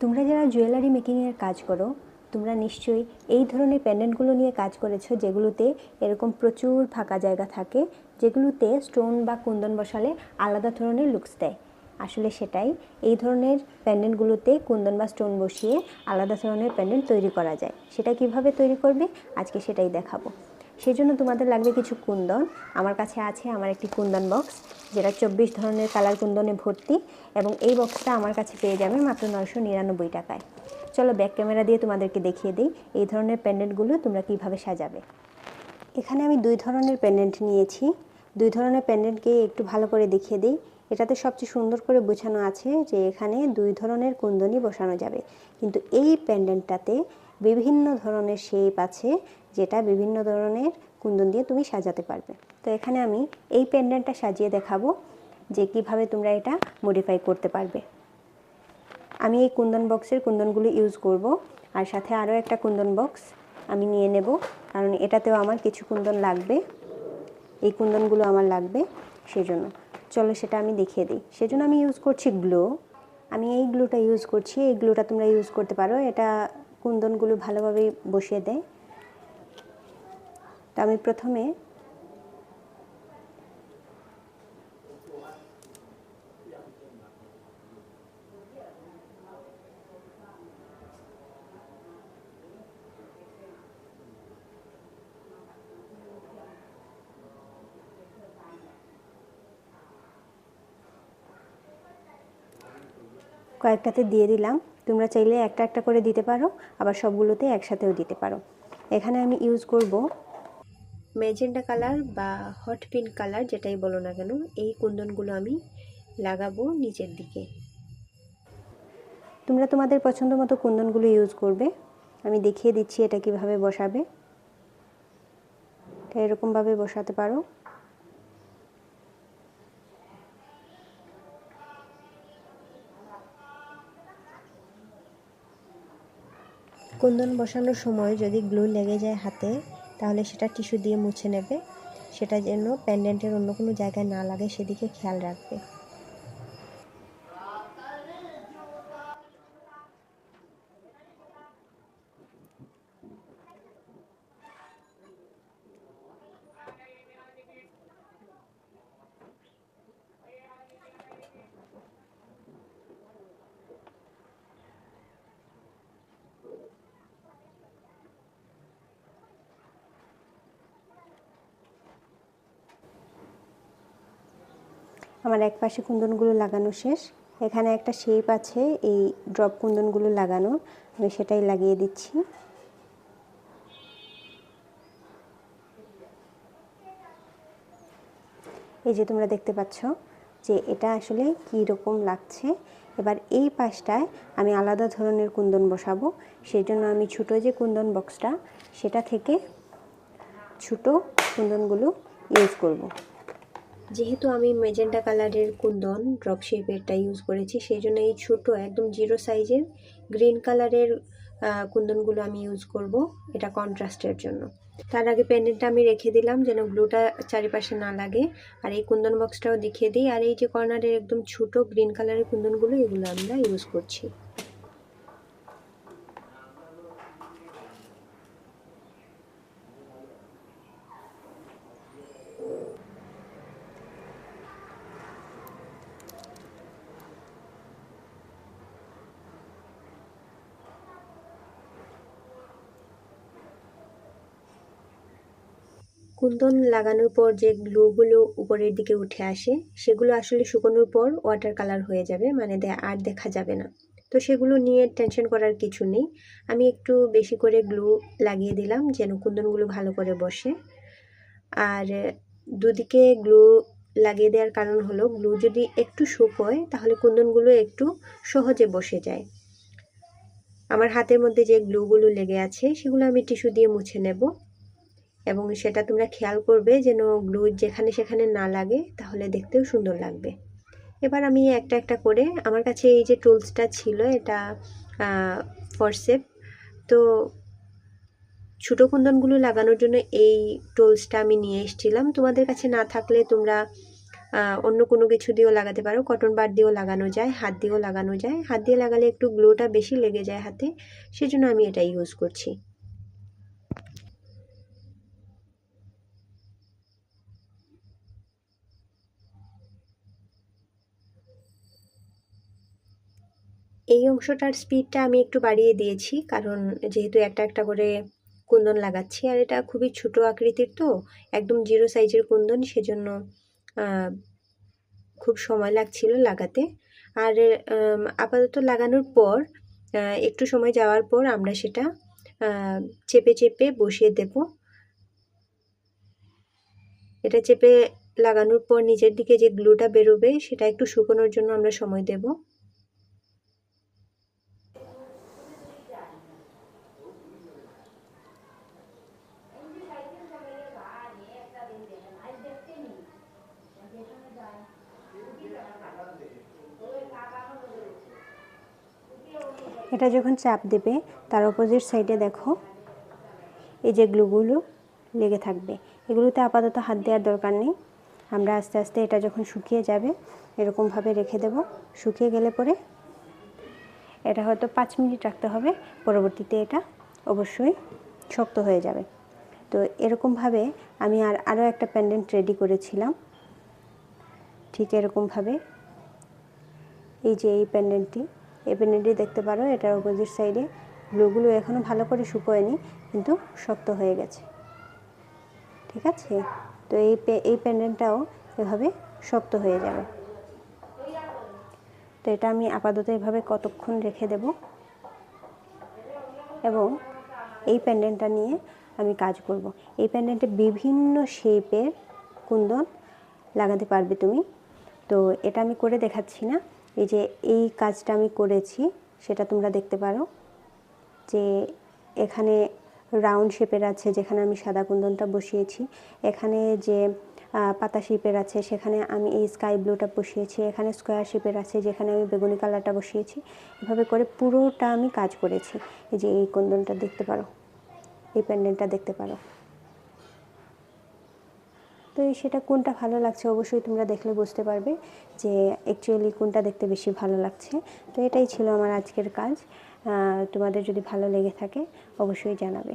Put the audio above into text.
তোমরা যারা জুয়েলারি মেকিংয়ের কাজ করো, তোমরা নিশ্চয়ই এই ধরনের প্যান্ডেন্টগুলো নিয়ে কাজ করেছ যেগুলোতে এরকম প্রচুর ফাঁকা জায়গা থাকে, যেগুলোতে স্টোন বা কুন্দন বসালে আলাদা ধরনের লুকস দেয়। আসলে সেটাই, এই ধরনের প্যান্ডেন্টগুলোতে কুন্দন বা স্টোন বসিয়ে আলাদা ধরনের প্যান্ডেন্ট তৈরি করা যায়। সেটা কীভাবে তৈরি করবে? আজকে সেটাই দেখাবো। সেই জন্য তোমাদের লাগবে কিছু কুন্দন। আমার কাছে আছে আমার একটি কুন্দন বক্স যেটা চব্বিশ ধরনের কালার কুন্দনে ভর্তি এবং এই বক্সটা আমার কাছে পেয়ে যাবে মাত্র নয়শো নিরানব্বই টাকায়। চলো ব্যাক ক্যামেরা দিয়ে তোমাদেরকে দেখিয়ে দিই এই ধরনের প্যান্ডেন্টগুলো তোমরা কীভাবে সাজাবে। এখানে আমি দুই ধরনের প্যান্ডেন্ট নিয়েছি। দুই ধরনের প্যান্ডেন্টকে একটু ভালো করে দেখিয়ে দিই। এটাতে সবচেয়ে সুন্দর করে বোঝানো আছে যে এখানে দুই ধরনের কুন্দনই বসানো যাবে। কিন্তু এই প্যান্ডেন্টটাতে বিভিন্ন ধরনের শেপ আছে যেটা বিভিন্ন ধরনের কুন্দন দিয়ে তুমি সাজাতে পারবে। তো এখানে আমি এই প্যান্ডেন্টটা সাজিয়ে দেখাবো যে কীভাবে তোমরা এটা মডিফাই করতে পারবে। আমি এই কুন্দন বক্সের কুন্দনগুলো ইউজ করব, আর সাথে আরও একটা কুন্দন বক্স আমি নিয়ে নেব, কারণ এটাতেও আমার কিছু কুন্দন লাগবে, এই কুন্দনগুলো আমার লাগবে, সেজন্য। চলো সেটা আমি দেখিয়ে দিই। সেজন্য আমি ইউজ করছি গ্লো আমি এই গ্লুটা ইউজ করছি। এই গ্লুটা তোমরা ইউজ করতে পারো। এটা কুন্দনগুলো ভালোভাবে বসিয়ে দেয়। তা আমি প্রথমে কয়েকটাতে দিয়ে দিলাম। তোমরা চাইলে একটা একটা করে দিতে পারো, আবার সবগুলোতে একসাথেও দিতে পারো। এখানে আমি ইউজ করব ম্যাজেন্ডা কালার বা হট পিঙ্ক কালার যেটাই বলো না কেন এই কুন্দনগুলো আমি লাগাবো নিচের দিকে। তোমরা তোমাদের পছন্দ মতো কুন্দনগুলো ইউজ করবে। আমি দেখিয়ে দিচ্ছি এটা কীভাবে বসাবে। এটা এরকমভাবে বসাতে পারো। কুন্দন বসানোর সময় যদি গ্লু লেগে যায় হাতে তাহলে সেটা টিস্যু দিয়ে মুছে নেবে। সেটা যেন প্যান্ডেন্টের অন্য কোনো জায়গায় না লাগে, সেদিকে খেয়াল রাখবে। আমার এক পাশে কুন্দনগুলো লাগানো শেষ। এখানে একটা শেপ আছে, এই ড্রপ কুন্দনগুলো লাগানো। আমি সেটাই লাগিয়ে দিচ্ছি। এই যে তোমরা দেখতে পাচ্ছ যে এটা আসলে কী রকম লাগছে। এবার এই পাশটায় আমি আলাদা ধরনের কুন্দন বসাবো। সেই জন্য আমি ছোটো যে কুন্দন বক্সটা সেটা থেকে ছোটো কুন্দনগুলো ইউজ করব। যেহেতু আমি মেজেন্টা কালারের কুন্দন ড্রপ শেপেরটা ইউজ করেছি, সেই জন্য এই ছোটো একদম জিরো সাইজের গ্রিন কালারের কুন্দনগুলো আমি ইউজ করব এটা কন্ট্রাস্টের জন্য। তার আগে প্যান্ডেলটা আমি রেখে দিলাম যেন গ্লুটা চারিপাশে না লাগে। আর এই কুন্দন বক্সটাও দেখিয়ে দিই। আর এই যে কর্নারের একদম ছোটো গ্রিন কালারের কুন্দনগুলো, এগুলো আমরা ইউজ করছি। কুন্দন লাগানোর পর যে গ্লুগুলো উপরের দিকে উঠে আসে, সেগুলো আসলে শুকোনোর পর ওয়াটার কালার হয়ে যাবে মানে আর দেখা যাবে না। তো সেগুলো নিয়ে টেনশন করার কিছু নেই। আমি একটু বেশি করে গ্লু লাগিয়ে দিলাম যেন কুন্দনগুলো ভালো করে বসে। আর দুদিকে গ্লু লাগিয়ে দেওয়ার কারণ হলো, গ্লু যদি একটু শুকোয় তাহলে কুন্দনগুলো একটু সহজে বসে যায়। আমার হাতের মধ্যে যে গ্লুগুলো লেগে আছে, সেগুলো আমি টিস্যু দিয়ে মুছে নেব। এবং সেটা তোমরা খেয়াল করবে যেন গ্লু যেখানে সেখানে না লাগে, তাহলে দেখতেও সুন্দর লাগবে। এবার আমি একটা একটা করে, আমার কাছে এই যে টুলসটা ছিল, এটা ফরসেপ। তো ছোটো কুন্দনগুলো লাগানোর জন্য এই টুলসটা আমি নিয়ে এসেছিলাম। তোমাদের কাছে না থাকলে তোমরা অন্য কোনো কিছু দিয়েও লাগাতে পারো। কটন বার দিয়েও লাগানো যায়, হাত দিয়েও লাগানো যায়। হাত দিয়ে লাগালে একটু গ্লোটা বেশি লেগে যায় হাতে, সেজন্য আমি এটা ইউজ করছি। এই অংশটার স্পিডটা আমি একটু বাড়িয়ে দিয়েছি, কারণ যেহেতু একটা একটা করে কুন্দন লাগাচ্ছি, আর এটা খুবই ছোট আকৃতির তো, একদম জিরো সাইজের কুন্দন, সেজন্য খুব সময় লাগছিল লাগাতে। আর আপাতত লাগানোর পর একটু সময় যাওয়ার পর আমরা সেটা চেপে চেপে বসিয়ে দেব। এটা চেপে লাগানোর পর নিচের দিকে যে গ্লুটা বেরোবে, সেটা একটু শুকোনোর জন্য আমরা সময় দেব। এটা যখন চাপ দেবে, তার অপোজিট সাইডে দেখো, এই যে গ্লুগুলো লেগে থাকবে। এগুলোতে আপাতত হাত দেওয়ার দরকার নেই। আমরা আস্তে আস্তে এটা যখন শুকিয়ে যাবে, এরকমভাবে রেখে দেব। শুকিয়ে গেলে পরে এটা হয়তো পাঁচ মিনিট রাখতে হবে, পরবর্তীতে এটা অবশ্যই শক্ত হয়ে যাবে। তো এরকমভাবে আমি আর আরও একটা প্যান্ডেন্ট রেডি করেছিলাম। ঠিক এরকমভাবে এই যে এই প্যান্ডেন্টটি এই দেখতে পারো এটার অপোজিট সাইডে। গ্লুগুলো এখনও ভালো করে শুকোয়নি, কিন্তু শক্ত হয়ে গেছে। ঠিক আছে? তো এই এই প্যান্ডেন্টটাও এভাবে শক্ত হয়ে যাবে। তো এটা আমি আপাতত এভাবে কতক্ষণ রেখে দেব? এবং এই প্যান্ডেন্টটা নিয়ে আমি কাজ করব। এই প্যান্ডেন্টে বিভিন্ন শেপের কুন্দন লাগাতে পারবে তুমি। তো এটা আমি করে দেখাচ্ছি না। এই যে এই কাজটা আমি করেছি, সেটা তোমরা দেখতে পারো। যে এখানে রাউন্ড শেপের আছে, যেখানে আমি সাদা কুন্দনটা বসিয়েছি। এখানে যে পাতা শেপের আছে, সেখানে আমি এই স্কাই ব্লুটা বসিয়েছি। এখানে স্কোয়ার শেপের আছে, যেখানে আমি বেগুনি কালারটা বসিয়েছি। এভাবে করে পুরোটা আমি কাজ করেছি। এই যে এই কুন্দনটা দেখতে পারো, এই প্যান্ডেলটা দেখতে পারো। তো সেটা কোনটা ভালো লাগছে অবশ্যই তোমরা দেখলে বুঝতে পারবে যে অ্যাকচুয়ালি কোনটা দেখতে বেশি ভালো লাগছে। তো এটাই ছিল আমার আজকের কাজ। তোমাদের যদি ভালো লেগে থাকে, অবশ্যই জানাবে।